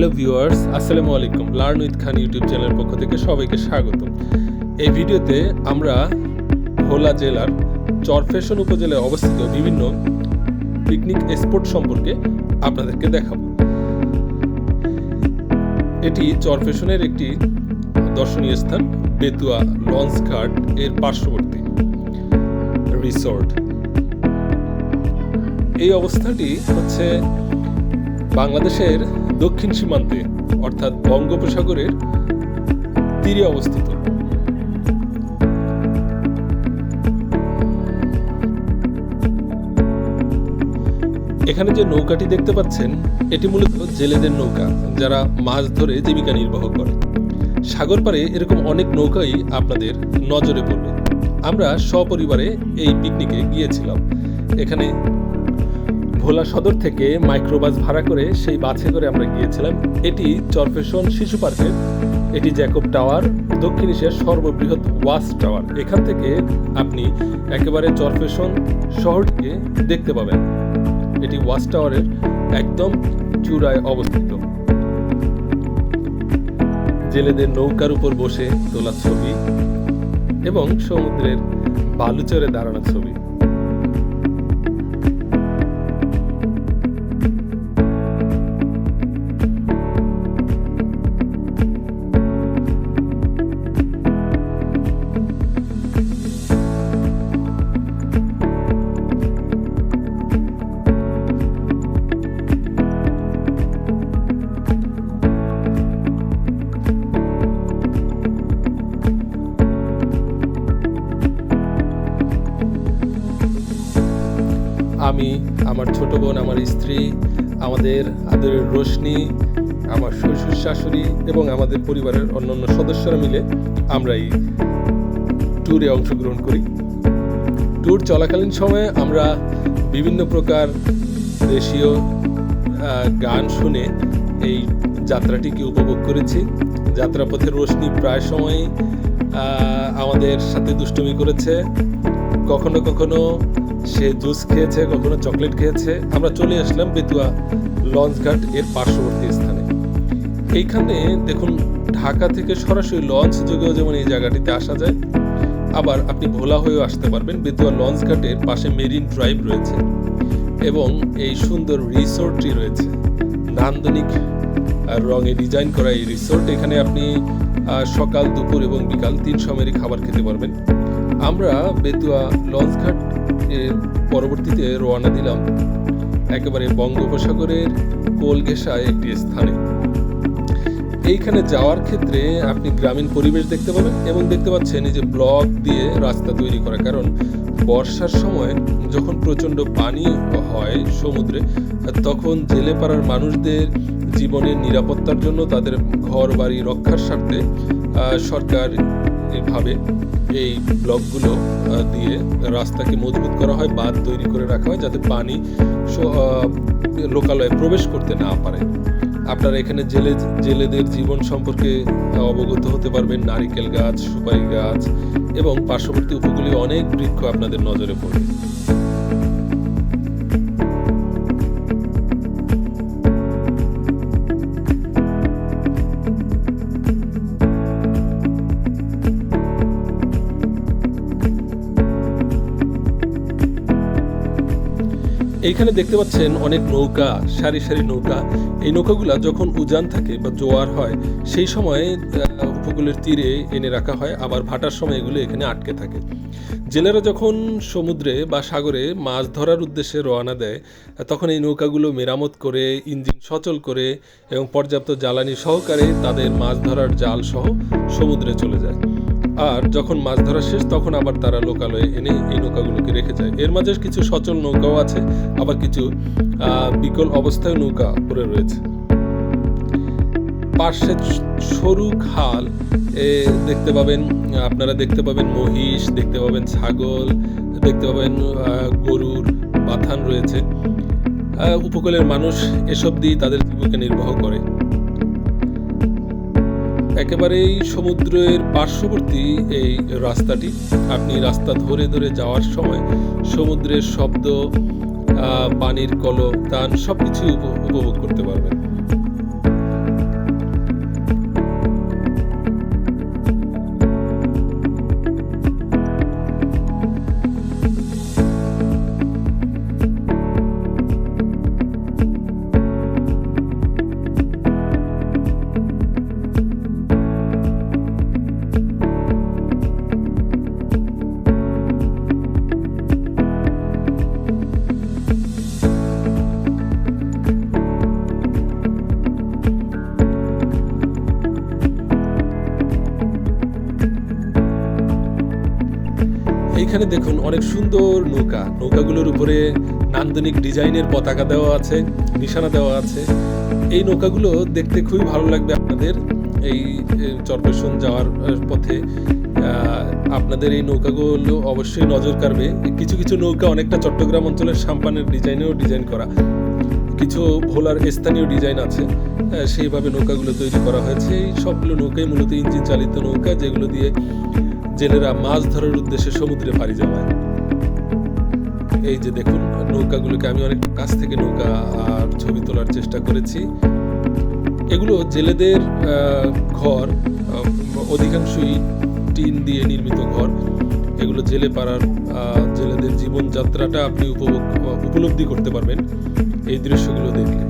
Hello viewers, আসসালামু আলাইকুম। Learn with Khan YouTube চ্যানেলের পক্ষ থেকে সবাইকে স্বাগত। এই ভিডিওতে আমরা ভোলা জেলার চরফেশন উপজেলায় অবস্থিত বিভিন্ন পিকনিক স্পট সম্পর্কে আপনাদেরকে দেখাবো। এটি চরফেশনের একটি দর্শনীয় স্থান, বেতুয়া লঞ্চ ঘাট এর পার্শ্ববর্তী রিসোর্ট। এই অবস্থাটি হচ্ছে বাংলাদেশের দক্ষিণ সীমান্তে, অর্থাৎ বঙ্গোপসাগরের তীরে অবস্থিত। এখানে যে নৌকাটি দেখতে পাচ্ছেন, এটি মূলত জেলেদের নৌকা, যারা মাছ ধরে জীবিকা নির্বাহ করে। সাগর পাড়ে এরকম অনেক নৌকাই আপনাদের নজরে পড়বে। আমরা সপরিবারে এই পিকনিকে গিয়েছিলাম। এখানে ভোলা সদর থেকে মাইক্রোবাস ভাড়া করে সেই বাসে করে আমরা গিয়েছিলাম। এটি চরফেশন শিশু পার্কের। এটি জ্যাকব টাওয়ার, দক্ষিণ এশিয়ার সর্ববৃহৎ ওয়াচ টাওয়ার। এখান থেকে আপনি একেবারে চরফেশন শহরটিকে দেখতে পাবেন। এটি ওয়াচ টাওয়ারের একদম চূড়ায় অবস্থিত। জেলেদের নৌকার উপর বসে তোলা ছবি এবং সমুদ্রের বালুচরে দাঁড়ানো ছবি। আমি, আমার ছোট বোন, আমার স্ত্রী, আমাদের আদরের রোশনি, আমার শ্বশুর শাশুড়ি এবং আমাদের পরিবারের অন্যান্য সদস্যরা মিলে আমরা এই ট্যুরে অংশগ্রহণ করি। ট্যুর চলাকালীন সময়ে আমরা বিভিন্ন প্রকার দেশীয় গান শুনে এই যাত্রাটিকে উপভোগ করেছি। যাত্রাপথের রোশনি প্রায় সময়ই আমাদের সাথে দুষ্টুমি করেছে। কখনো কখনো সে জুস খেয়েছে, কখনো চকলেট খেয়েছে। আমরা চলে আসলাম বেতুয়া লঞ্চঘাট এর পার্শ্ববর্তী স্থানে। এইখানে দেখুন, ঢাকা থেকে সরাসরি লঞ্চ যোগেও যেমন এই জায়গাটিতে আসা যায়, আবার আপনি ভোলা হয়েও আসতে পারবেন। বেতুয়া লঞ্চঘাটের পাশে মেরিন ড্রাইভ রয়েছে এবং এই সুন্দর রিসোর্টটি রয়েছে। নান্দনিক রঙে ডিজাইন করা এই রিসোর্ট। এখানে আপনি সকাল, দুপুর এবং বিকাল তিন সময়েরই খাবার খেতে পারবেন। আমরা বেতুয়া লঞ্চঘাট এর পরবর্তীতে রওনা দিলাম একেবারে বঙ্গোপসাগরের কোল একটি স্থানে। এইখানে যাওয়ার ক্ষেত্রে আপনি গ্রামীণ পরিবেশ দেখতে পাবেন এবং দেখতে পাচ্ছেন এই যে ব্লক দিয়ে রাস্তা তৈরি করা। কারণ বর্ষার সময় যখন প্রচণ্ড পানি হয় সমুদ্রে, তখন জেলে পাড়ার মানুষদের জীবনের নিরাপত্তার জন্য তাদের ঘর বাড়ি রক্ষার স্বার্থে সরকার ভাবে এই ব্লকগুলো দিয়ে রাস্তাকে মজবুত করা হয়, বাঁধ তৈরি করে রাখা হয় যাতে পানি লোকালয়ে প্রবেশ করতে না পারে। আপনারা এখানে জেলে, জেলেদের জীবন সম্পর্কে অবগত হতে পারবেন। নারিকেল গাছ, সুপারি গাছ এবং পার্শ্ববর্তী উপকূলীয় অনেক বৃক্ষ আপনাদের নজরে পড়বে। এইখানে দেখতে পাচ্ছেন অনেক নৌকা, সারি সারি নৌকা। এই নৌকাগুলা যখন উজান থাকে বা জোয়ার হয়, সেই সময় উপকূলের তীরে এনে রাখা হয়। আবার ভাটার সময় এগুলো এখানে আটকে থাকে। জেলেরা যখন সমুদ্রে বা সাগরে মাছ ধরার উদ্দেশ্যে রওনা দেয়, তখন এই নৌকাগুলো মেরামত করে, ইঞ্জিন সচল করে এবং পর্যাপ্ত জ্বালানি সহকারে তাদের মাছ ধরার জাল সহ সমুদ্রে চলে যায়। আর যখন মাছ ধরা শেষ, তখন আবার তারা লোকালয়ে এনে এই নৌকাগুলোকে রেখে যায়। এর মাঝে কিছু সচল নৌকাও আছে, আবার কিছু বিকল অবস্থায় নৌকা পড়ে রয়েছে। পার্শ্বে সরু খাল, এ, দেখতে পাবেন, আপনারা দেখতে পাবেন মহিষ, দেখতে পাবেন ছাগল, দেখতে পাবেন গরুর বাথান রয়েছে। উপকূলের মানুষ এসব দিয়ে তাদের জীবিকা নির্বাহ করে। একেবারেই সমুদ্রের পার্শ্ববর্তী এই রাস্তাটি। আপনি রাস্তা ধরে ধরে যাওয়ার সময় সমুদ্রের শব্দ পানির কলতান সব কিছু উপভোগ করতে পারবেন। এইখানে দেখুন অনেক সুন্দর নৌকা। নৌকাগুলোর উপরে নান্দনিক ডিজাইনের পতাকা দেওয়া আছে, নিশানা দেওয়া আছে। এই নৌকাগুলো দেখতে খুবই ভালো লাগবে আপনাদের এই চরপেশন যাওয়ার পথে। আপনাদের এই নৌকাগুলো অবশ্যই নজর কাড়বে। কিছু কিছু নৌকা অনেকটা চট্টগ্রাম অঞ্চলের সাম্পানের ডিজাইনেও ডিজাইন করা। কিছু ভোলার স্থানীয় ডিজাইন আছে সেইভাবে নৌকাগুলো তৈরি করা হয়েছে। এই সবগুলো নৌকাই মূলত ইঞ্জিন চালিত নৌকা, যেগুলো দিয়ে জেলেরা মাছ ধরার উদ্দেশ্যে সমুদ্রে পাড়ি জমায়। এই যে দেখুন, নৌকাগুলোকে আমি অনেক কাছ থেকে নৌকা আর ছবি তোলার চেষ্টা করেছি। এগুলো জেলেদের ঘর অধিকাংশই টিন দিয়ে নির্মিত ঘর। এগুলো জেলে পাড়ার জেলেদের জীবনযাত্রাটা আপনি উপভোগ উপলব্ধি করতে পারবেন। এই দৃশ্যগুলো দেখলে।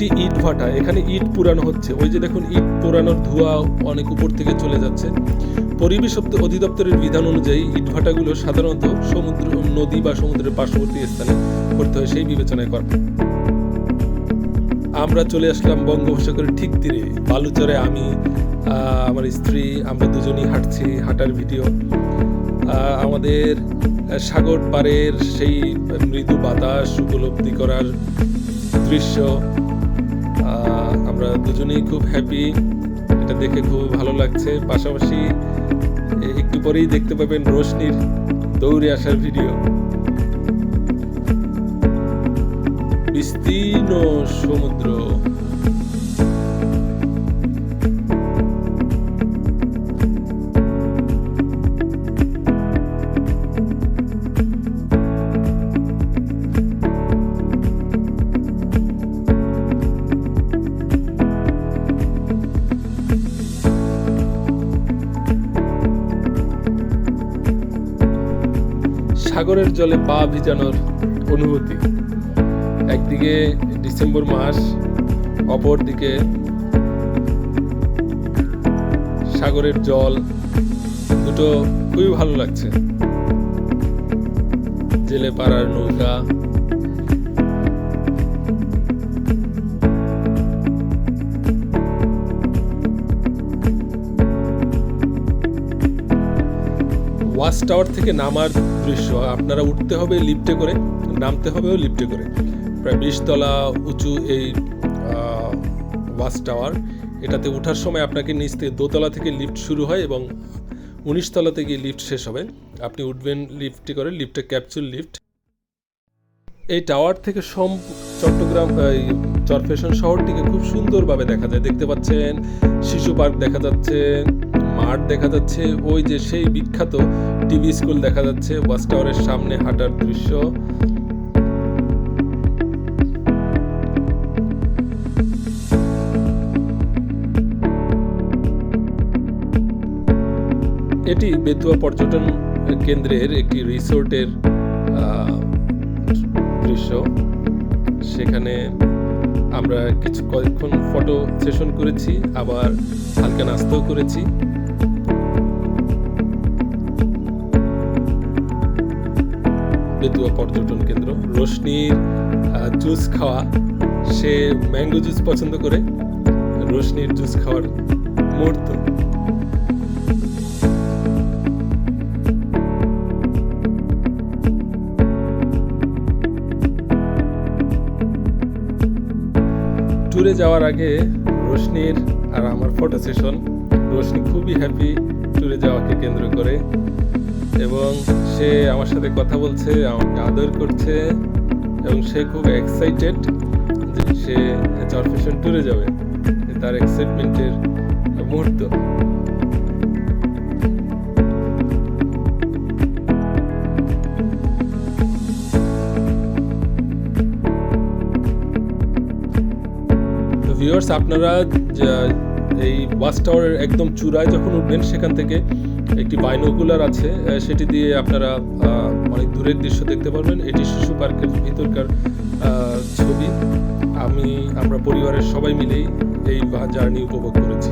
একটি ইট ভাটা, এখানে ইট পুরানো হচ্ছে। ওই যে দেখুন, ইট পোড়ানোর ধোঁয়া অনেক উপর থেকে চলে যাচ্ছে। পরিবেশ অধি- অধিদপ্তরের বিধান অনুযায়ী ইট ভাটাগুলো সাধারণত সমুদ্র, নদী বা সমুদ্রের পার্শ্ববর্তী স্থানে করতে হয়, সেই বিবেচনায় করা। আমরা চলে আসলাম বঙ্গোপসাগরের ঠিক তীরে। বালুচরে আমি আমার স্ত্রী, আমরা দুজনই হাঁটছি, হাঁটার ভিডিও। আমাদের সাগর পাড়ের সেই মৃদু বাতাস উপলব্ধি করার দৃশ্য। আমরা দুজনেই খুব হ্যাপি এটা দেখে খুব ভালো লাগছে। পাশাপাশি একটু পরেই দেখতে পাবেন রোশনির দৌড়ে আসার ভিডিও বিস্তীর্ণ সমুদ্র। সাগরের জলে পা ভিজানোর অনুভূতি। একদিকে ডিসেম্বর মাস, অপরদিকে সাগরের জল। দুটো খুবই ভালো লাগছে। জেলে পাড়ার নৌকা ওয়াচ টাওয়ার থেকে নামার দৃশ্য, আপনারা উঠতে হবে লিফটে করে, নামতে হবেও লিফটে করে। প্রায় বিশতলা উঁচু এই ওয়াচ টাওয়ার এটাতে ওঠার সময় আপনাকে নিচ থেকে দোতলা থেকে লিফট শুরু হয় এবং উনিশ তলাতে গিয়ে লিফট শেষ হবে। আপনি উঠবেন লিফটে করে লিফটে ক্যাপচুল লিফট এই টাওয়ার থেকে সম, চট্টগ্রাম, এই চরফেশন শহরটিকে খুব সুন্দরভাবে দেখা যায়। দেখতে পাচ্ছেন, শিশু পার্ক দেখা যাচ্ছে। মাঠ দেখা যাচ্ছে, ওই যে সেই বিখ্যাত টিভি স্কুল দেখা যাচ্ছে ওয়াচ টাওয়ারের সামনে হাঁটার দৃশ্য। এটি বেতুয়া পর্যটন কেন্দ্রের একটি রিসোর্টের দৃশ্য। সেখানে আমরা কিছু কয়েকক্ষণ ফটো সেশন করেছি, আবার হালকা নাস্তাও করেছি। বেতুয়া পর্যটন কেন্দ্র। রোশনির জুস খাওয়া, সে ম্যাঙ্গো জুস পছন্দ করে, রোশনির জুস খাওয়ার মুহূর্ত। ট্যুরে যাওয়ার আগে রোশনির আর আমার ফটো সেশন। রোশনি খুবই হ্যাপি ট্যুরে যাওয়াকে কেন্দ্র করে। এবং সে আমার সাথে কথা বলছে, আমাকে আদর করছে এবং সে খুব এক্সাইটেড যে সে চরফেশন ট্যুরে যাবে। তার এক্সাইটমেন্টের মুহূর্ত। ভিউয়ার্স আপনারা এই বাস টাওয়ারের একদম চূড়ায় যখন উঠবেন, সেখান থেকে একটি বাইনোকুলার আছে সেটি দিয়ে আপনারা অনেক দূরের দৃশ্য দেখতে পারবেন। এটি শিশু পার্কের ভিতরকার ছবি। আমি, আমরা পরিবারের সবাই মিলেই এই জার্নি উপভোগ করেছি।